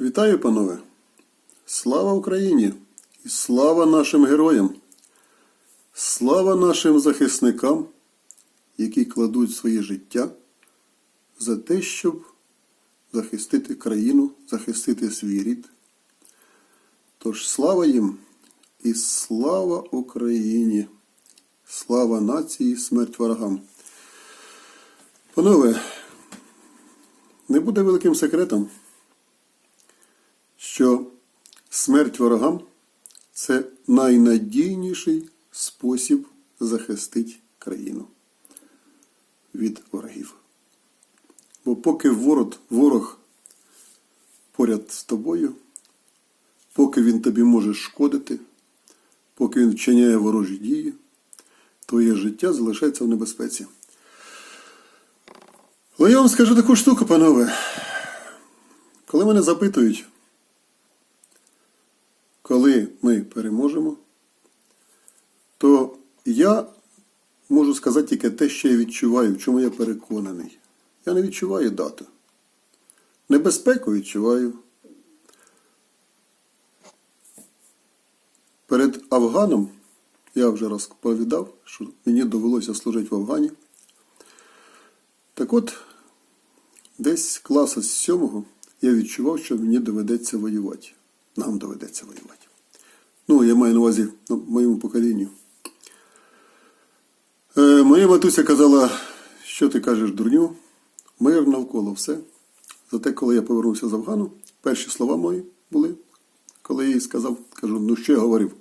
Вітаю, панове! Слава Україні! І слава нашим героям! Слава нашим захисникам, які кладуть своє життя за те, щоб захистити країну, захистити свій рід. Тож слава їм і слава Україні! Слава нації, смерть ворогам! Панове, не буде великим секретом, що смерть ворогам це найнадійніший спосіб захистити країну від ворогів. Бо поки ворог, ворог поряд з тобою, поки він тобі може шкодити, поки він вчиняє ворожі дії, твоє життя залишається в небезпеці. Але я вам скажу таку штуку, панове. Коли мене запитують, коли ми переможемо, то я можу сказати тільки те, що я відчуваю, в чому я переконаний. Я не відчуваю дату. Небезпеку відчуваю. Перед Афганом я вже розповідав, що мені довелося служити в Афгані. Так от, десь класа з сьомого я відчував, що мені доведеться воювати. Нам доведеться воювати. Ну, я маю на увазі ну, моєму поколінню. Е, моя матуся казала, що ти кажеш, дурню, мир навколо все. Зате, коли я повернувся з Афгану, перші слова мої були, коли я їй сказав, кажу, ну що я говорив?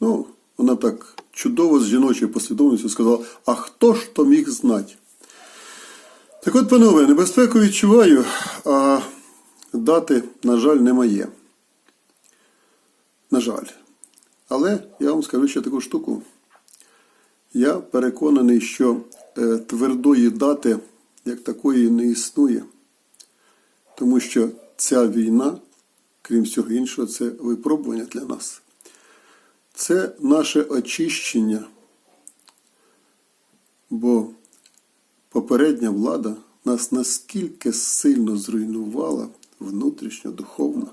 Ну, вона так чудово з жіночою послідовністю сказала, а хто ж то міг знати? Так от, панове, небезпеку відчуваю, а дати, на жаль, не моє. На жаль. Але я вам скажу ще таку штуку. Я переконаний, що е, твердої дати як такої не існує. Тому що ця війна, крім всього іншого, це випробування для нас. Це наше очищення. Бо попередня влада нас наскільки сильно зруйнувала внутрішньо, духовно.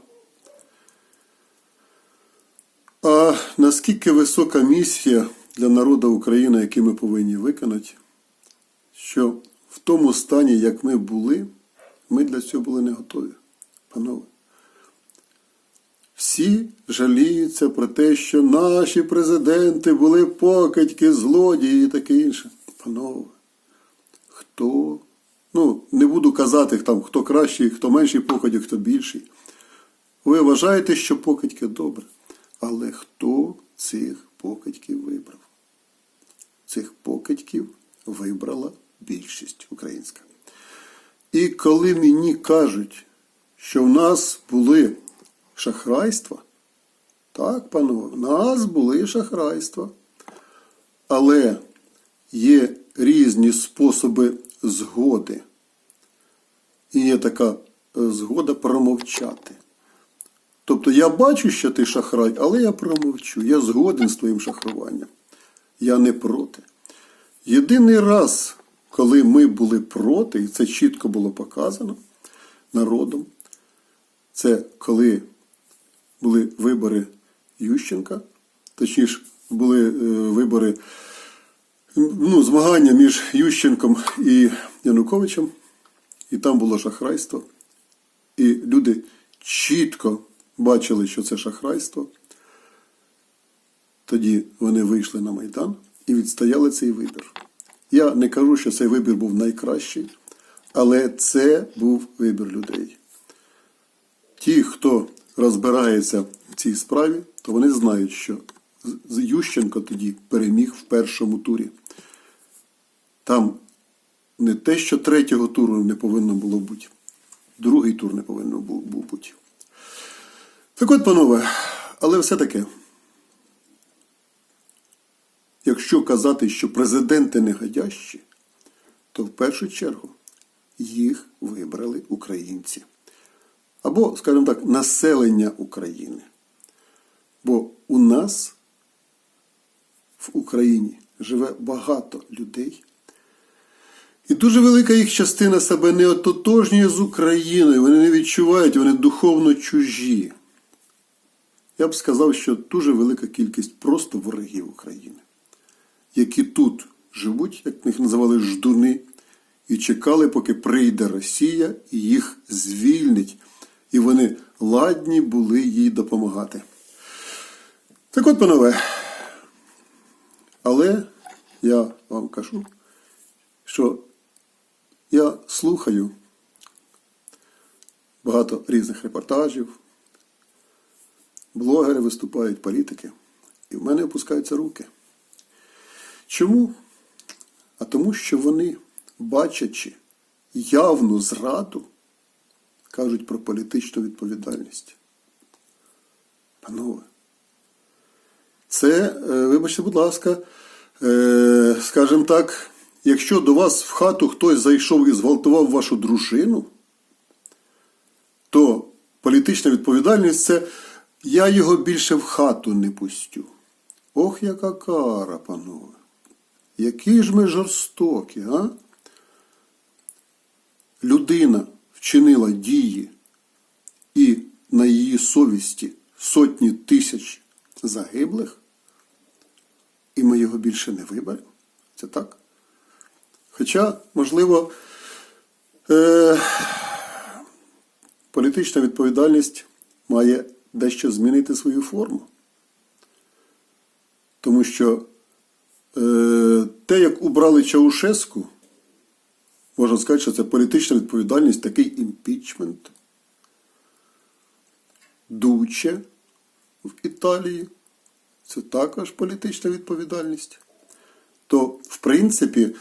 А наскільки висока місія для народу України, яку ми повинні виконати, що в тому стані, як ми були, ми для цього були не готові, панове. Всі жаліються про те, що наші президенти були покидьки, злодії і таке інше. Панове, хто? Ну, не буду казати, там, хто кращий, хто менший покидьок, хто більший. Ви вважаєте, що покидьки добре. Але хто цих покидьків вибрав? Цих покидьків вибрала більшість українська. І коли мені кажуть, що в нас були шахрайства, так, панове, в нас були шахрайства. Але є різні способи згоди. І є така е, згода промовчати. Тобто я бачу, що ти шахрай, але я промовчу. Я згоден з твоїм шахруванням. Я не проти. Єдиний раз, коли ми були проти, і це чітко було показано народом, це коли були вибори Ющенка, точніше, були е, вибори, ну, змагання між Ющенком і Януковичем, і там було шахрайство. І люди чітко бачили, що це шахрайство. Тоді вони вийшли на Майдан і відстояли цей вибір. Я не кажу, що цей вибір був найкращий, але це був вибір людей. Ті, хто розбирається в цій справі, то вони знають, що Ющенко тоді переміг в першому турі. Там не те, що третього туру не повинно було бути, другий тур не повинен був бути. Так от, панове, але все-таки, якщо казати, що президенти негодящі, то в першу чергу їх вибрали українці. Або, скажімо так, населення України. Бо у нас в Україні живе багато людей, І дуже велика їх частина себе не ототожнює з Україною, вони не відчувають, вони духовно чужі. Я б сказав, що дуже велика кількість просто ворогів України, які тут живуть, як їх називали ждуни, і чекали, поки прийде Росія і їх звільнить, і вони ладні були їй допомагати. Так от, панове, але я вам кажу, що я слухаю багато різних репортажів, блогери виступають, політики, і в мене опускаються руки. Чому? А тому, що вони, бачачи явну зраду, кажуть про політичну відповідальність. Панове, це, е, вибачте, будь ласка, е, скажімо так, якщо до вас в хату хтось зайшов і зґвалтував вашу дружину, то політична відповідальність це я його більше в хату не пустю. Ох, яка кара, панове. Які ж ми жорстокі, а? Людина вчинила дії, і на її совісті сотні тисяч загиблих, і ми його більше не виберемо. Це так? Хоча, можливо, е- політична відповідальність має дещо змінити свою форму. Тому що те, як убрали Чаушеску, можна сказати, що це політична відповідальність, такий імпічмент. Дуче в Італії. Це також політична відповідальність. То, в принципі,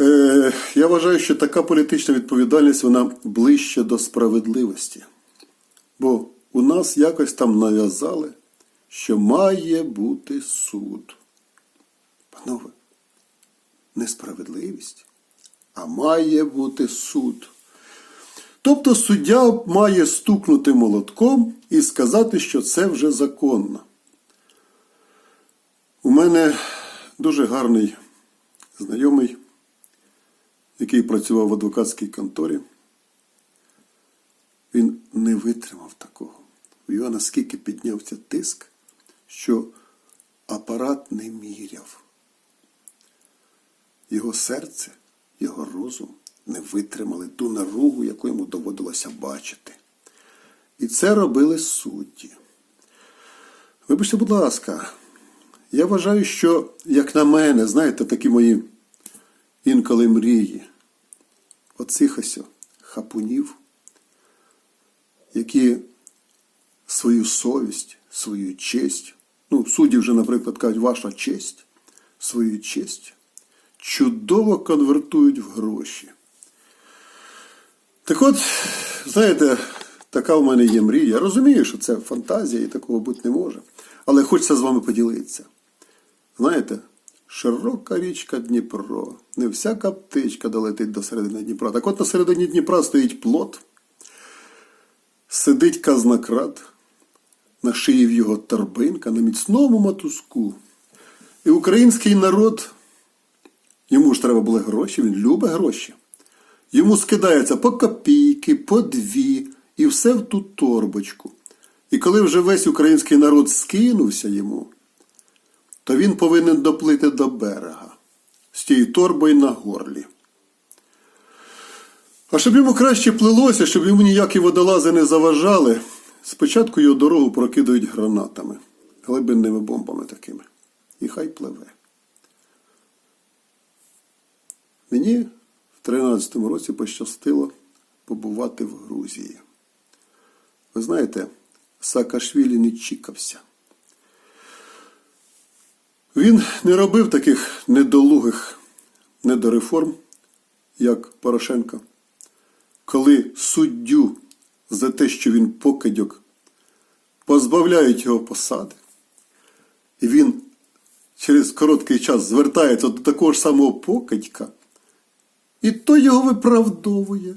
е, я вважаю, що така політична відповідальність вона ближче до справедливості. Бо у нас якось там нав'язали, що має бути суд. Панове, несправедливість, а має бути суд. Тобто суддя має стукнути молотком і сказати, що це вже законно. У мене дуже гарний знайомий, який працював в адвокатській конторі. Він не витримав такого. Його наскільки піднявся тиск, що апарат не міряв. Його серце, його розум не витримали ту наругу, яку йому доводилося бачити. І це робили судді. Вибачте, будь ласка, я вважаю, що, як на мене, знаєте, такі мої інколи мрії, оцих ось хапунів, які свою совість, свою честь, ну, судді вже, наприклад, кажуть, ваша честь, свою честь чудово конвертують в гроші. Так от, знаєте, така в мене є мрія. Я розумію, що це фантазія і такого бути не може. Але хочеться з вами поділитися. Знаєте, широка річка Дніпро, не всяка птичка долетить до середини Дніпра. Так от на середині Дніпра стоїть плот, сидить казнократ, на шиї в його торбинка, на міцному матузку. І український народ, йому ж треба були гроші, він любить гроші. Йому скидається по копійки, по дві, і все в ту торбочку. І коли вже весь український народ скинувся йому, то він повинен доплити до берега з тією торбою на горлі. А щоб йому краще плилося, щоб йому ніякі водолази не заважали, спочатку його дорогу прокидають гранатами, глибинними бомбами такими. І хай пливе. Мені в 13-му році пощастило побувати в Грузії. Ви знаєте, Саакашвілі не чікався. Він не робив таких недолугих недореформ, як Порошенко, коли суддю за те, що він покидьок, позбавляють його посади, і він через короткий час звертається до такого ж самого покидька, і той його виправдовує.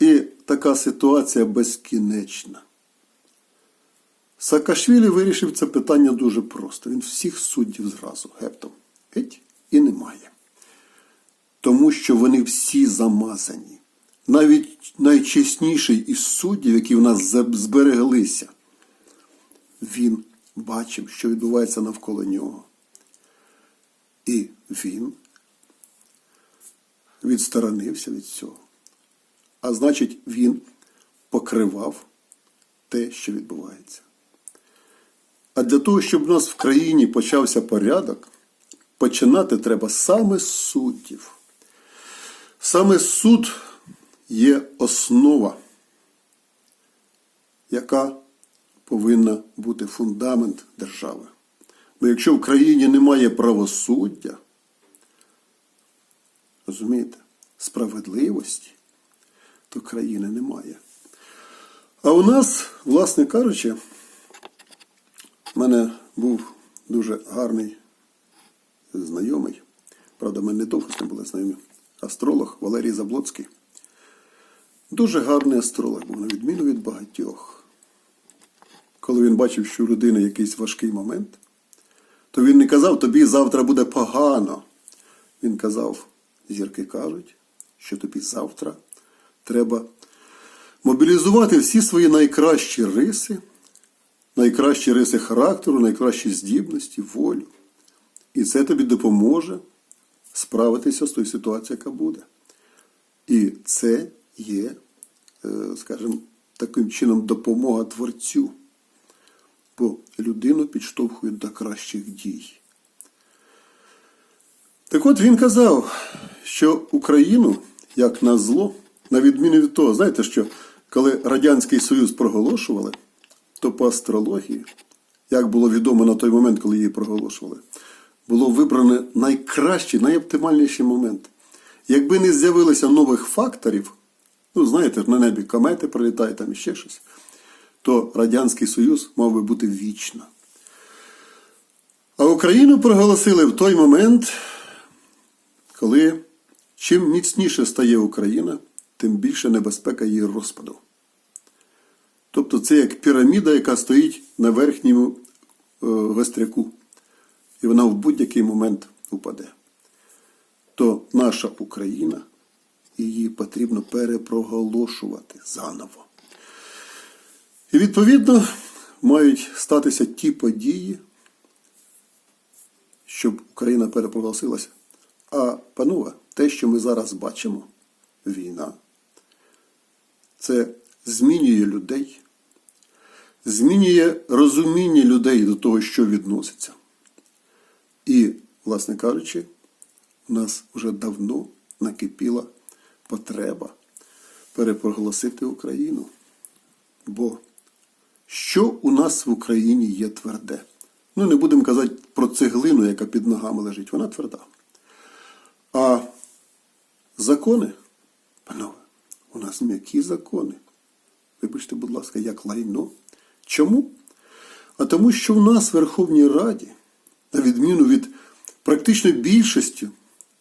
І така ситуація безкінечна. Саакашвілі вирішив це питання дуже просто. Він всіх суддів зразу гептом. Геть і немає. Тому що вони всі замазані. Навіть найчесніший із суддів, які в нас збереглися, він бачив, що відбувається навколо нього. І він відсторонився від цього. А значить, він покривав те, що відбувається. А для того, щоб у нас в країні почався порядок, починати треба саме з суддів. Саме суд є основа, яка повинна бути фундамент держави. Бо якщо в країні немає правосуддя, розумієте, справедливості, то країни немає. А у нас, власне кажучи, в мене був дуже гарний знайомий, правда, ми не довго з ним були знайомі, астролог Валерій Заблоцький. Дуже гарний астролог був, на відміну від багатьох. Коли він бачив, що у людини якийсь важкий момент, то він не казав, тобі завтра буде погано. Він казав, зірки кажуть, що тобі завтра треба мобілізувати всі свої найкращі риси, найкращі риси характеру, найкращі здібності, волю. І це тобі допоможе справитися з тою ситуацією, яка буде. І це є, е, скажімо, таким чином допомога творцю. Бо людину підштовхують до кращих дій. Так от він казав, що Україну, як на зло, на відміну від того, знаєте, що коли Радянський Союз проголошували, то по астрології, як було відомо на той момент, коли її проголошували, було вибрано найкращий, найоптимальніший момент. Якби не з'явилося нових факторів, ну знаєте, на небі комети прилітають там ще щось, то Радянський Союз мав би бути вічно. А Україну проголосили в той момент, коли чим міцніше стає Україна, тим більше небезпека її розпаду. Тобто це як піраміда, яка стоїть на верхньому вестряку, і вона в будь-який момент упаде. То наша Україна, її потрібно перепроголошувати заново. І відповідно мають статися ті події, щоб Україна перепроголосилася. А панове, те, що ми зараз бачимо, війна, це змінює людей, змінює розуміння людей до того, що відноситься. І, власне кажучи, у нас вже давно накипіла потреба перепроголосити Україну. Бо що у нас в Україні є тверде? Ну, не будемо казати про цеглину, яка під ногами лежить, вона тверда. А закони, панове, у нас м'які закони. Вибачте, будь ласка, як лайно. Чому? А тому, що в нас в Верховній Раді, на відміну від практично більшості,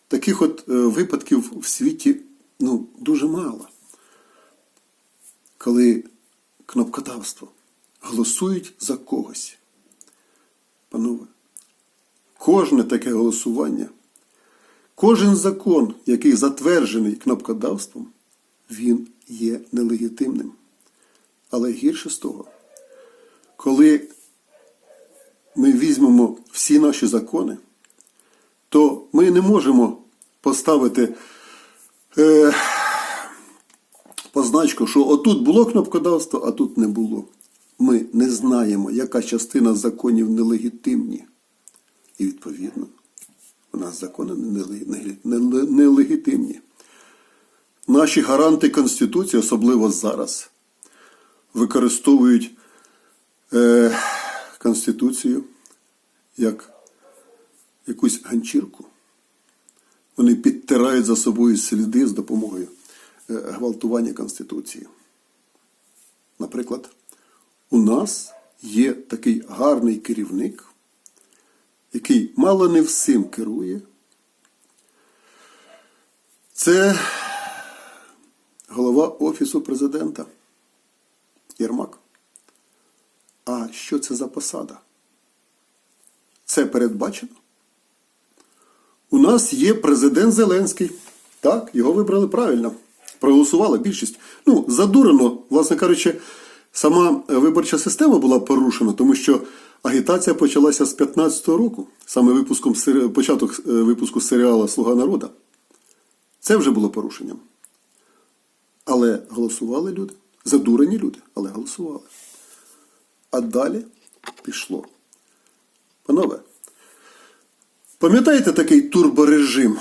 таких от е, випадків в світі ну, дуже мало. Коли кнопкодавство голосують за когось. Панове, кожне таке голосування, кожен закон, який затверджений кнопкодавством, він є нелегітимним. Але гірше з того, коли ми візьмемо всі наші закони, то ми не можемо поставити е, позначку, що отут було кнопкодавство, а тут не було. Ми не знаємо, яка частина законів нелегітимні. І відповідно, у нас закони неле- неле- неле- нелегітимні. Наші гаранти Конституції, особливо зараз, використовують е, Конституцію як якусь ганчірку. Вони підтирають за собою сліди з допомогою е, гвалтування Конституції. Наприклад, у нас є такий гарний керівник, який мало не всім керує. Це голова Офісу президента Єрмак. А що це за посада? Це передбачено? У нас є президент Зеленський. Так, його вибрали правильно. Проголосувала більшість. Ну, задурено, власне кажучи, сама виборча система була порушена, тому що агітація почалася з 15-го року, саме випуском початок е, випуску серіалу Слуга народа. Це вже було порушенням. Але голосували люди. Задурені люди, але голосували. А далі пішло. Панове, пам'ятаєте такий турборежим?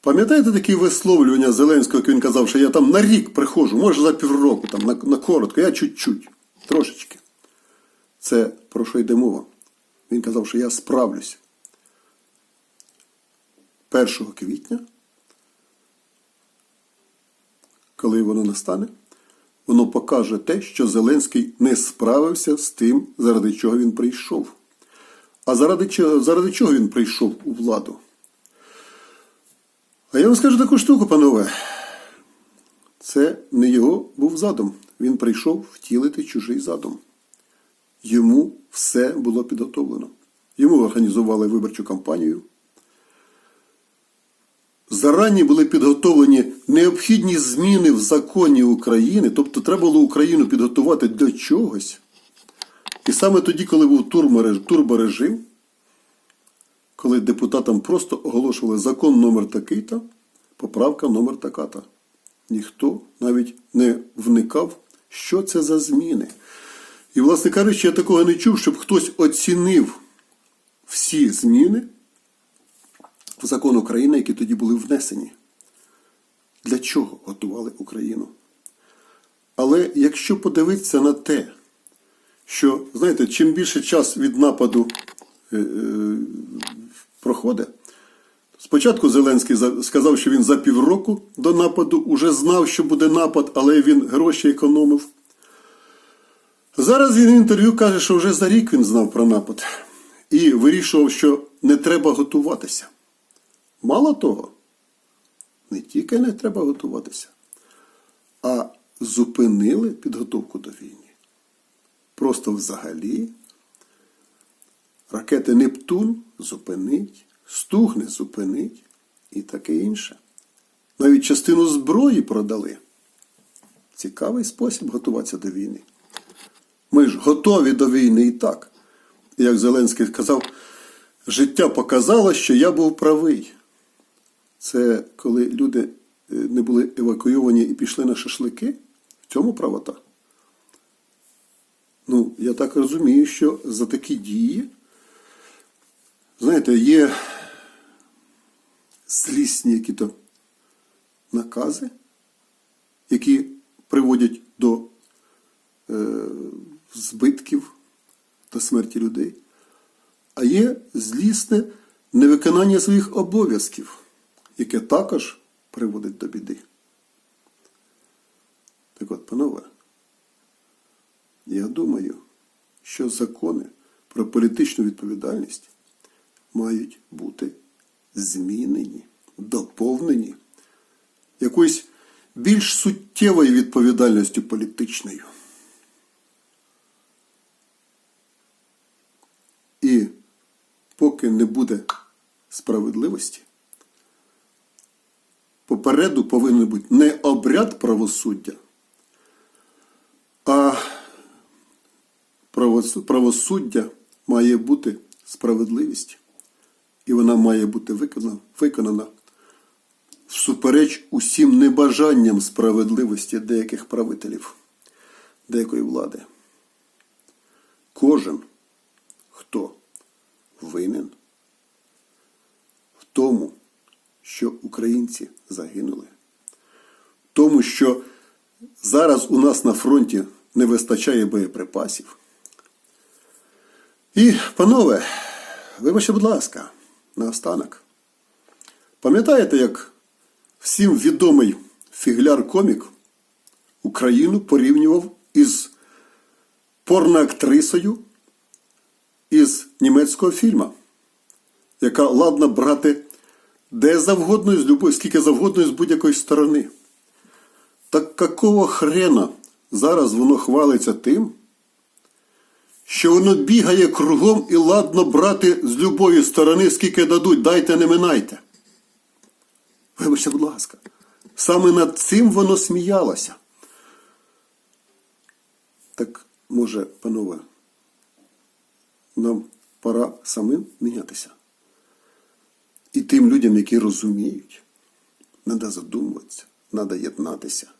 Пам'ятаєте такі висловлювання Зеленського, як він казав, що я там на рік приходжу, може за півроку, там, на, на коротко, я чуть-чуть, трошечки. Це про що йде мова? Він казав, що я справлюся. 1 квітня, коли воно настане, воно покаже те, що Зеленський не справився з тим, заради чого він прийшов. А заради чого, заради чого він прийшов у владу? А я вам скажу таку штуку, панове. Це не його був задум. Він прийшов втілити чужий задум. Йому все було підготовлено. Йому організували виборчу кампанію. Зарані були підготовлені необхідні зміни в законі України, тобто треба було Україну підготувати до чогось. І саме тоді, коли був турборежим, коли депутатам просто оголошували закон номер такий-то, поправка номер така-то. Ніхто навіть не вникав, що це за зміни. І, власне кажучи, я такого не чув, щоб хтось оцінив всі зміни в закон України, які тоді були внесені. Для чого готували Україну? Але якщо подивитися на те, що, знаєте, чим більше час від нападу е, е, проходить, спочатку Зеленський сказав, що він за півроку до нападу уже знав, що буде напад, але він гроші економив. Зараз він в інтерв'ю каже, що вже за рік він знав про напад і вирішував, що не треба готуватися. Мало того, не тільки не треба готуватися, а зупинили підготовку до війни. Просто взагалі ракети Нептун зупинить, Стугне зупинить і таке інше. Навіть частину зброї продали. Цікавий спосіб готуватися до війни. Ми ж готові до війни і так. Як Зеленський сказав, життя показало, що я був правий. Це коли люди е, не були евакуйовані і пішли на шашлики. В цьому правота. Ну, я так розумію, що за такі дії, знаєте, є злісні які-то накази, які приводять до е, збитків та смерті людей, а є злісне невиконання своїх обов'язків, яке також приводить до біди. Так от, панове, я думаю, що закони про політичну відповідальність мають бути змінені, доповнені якоюсь більш суттєвою відповідальністю політичною. І поки не буде справедливості, попереду повинен бути не обряд правосуддя, а правосуддя має бути справедливість, і вона має бути виконана, виконана всупереч усім небажанням справедливості деяких правителів, деякої влади. Кожен, хто винен в тому, що українці загинули, в тому, що зараз у нас на фронті не вистачає боєприпасів. І, панове, вибачте, будь ласка, наостанок. Пам'ятаєте, як всім відомий фігляр-комік Україну порівнював із порноактрисою із німецького фільму, яка ладна брати де завгодно з любої, скільки завгодно з будь-якої сторони. Так какого хрена зараз воно хвалиться тим, що воно бігає кругом і ладно брати з любої сторони, скільки дадуть, дайте не минайте. Вибачте, будь ласка. Саме над цим воно сміялося. Так, може, панове, нам пора самим мінятися. І тим людям, які розуміють, треба задумуватися, треба єднатися.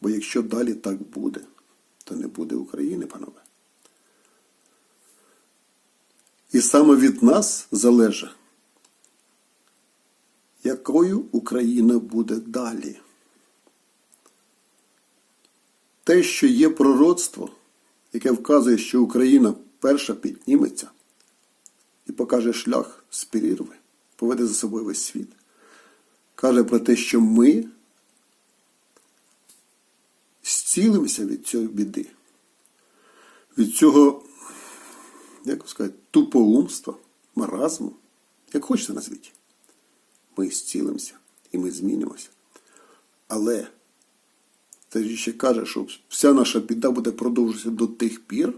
Бо якщо далі так буде, то не буде України, панове. І саме від нас залежить, якою Україна буде далі. Те, що є пророцтво, яке вказує, що Україна перша підніметься і покаже шлях з прірви, поведе за собою весь світ, каже про те, що ми зцілимося від цієї біди, від цього, як сказати, тупоумства, маразму, як хочете назвіть. Ми зцілимося і ми змінимося. Але ж ще каже, що вся наша біда буде продовжуватися до тих пір,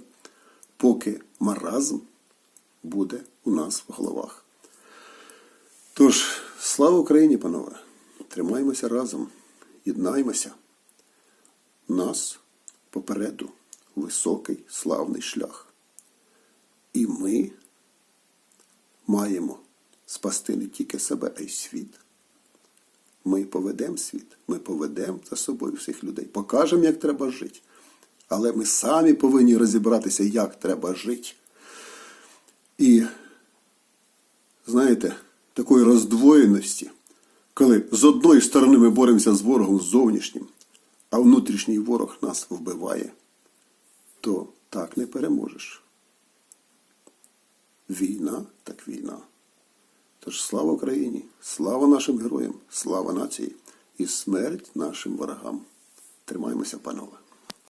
поки маразм буде у нас в головах. Тож, слава Україні, панове! Тримаймося разом, єднаймося. Нас попереду високий славний шлях. І ми маємо спасти не тільки себе, а й світ. Ми поведемо світ, ми поведемо за собою всіх людей, покажемо, як треба жити. Але ми самі повинні розібратися, як треба жити. І, знаєте, такої роздвоєності, коли з одної сторони ми боремося з ворогом зовнішнім, а внутрішній ворог нас вбиває, то так не переможеш. Війна так війна. Тож слава Україні, слава нашим героям, слава нації і смерть нашим ворогам. Тримаємося, панове.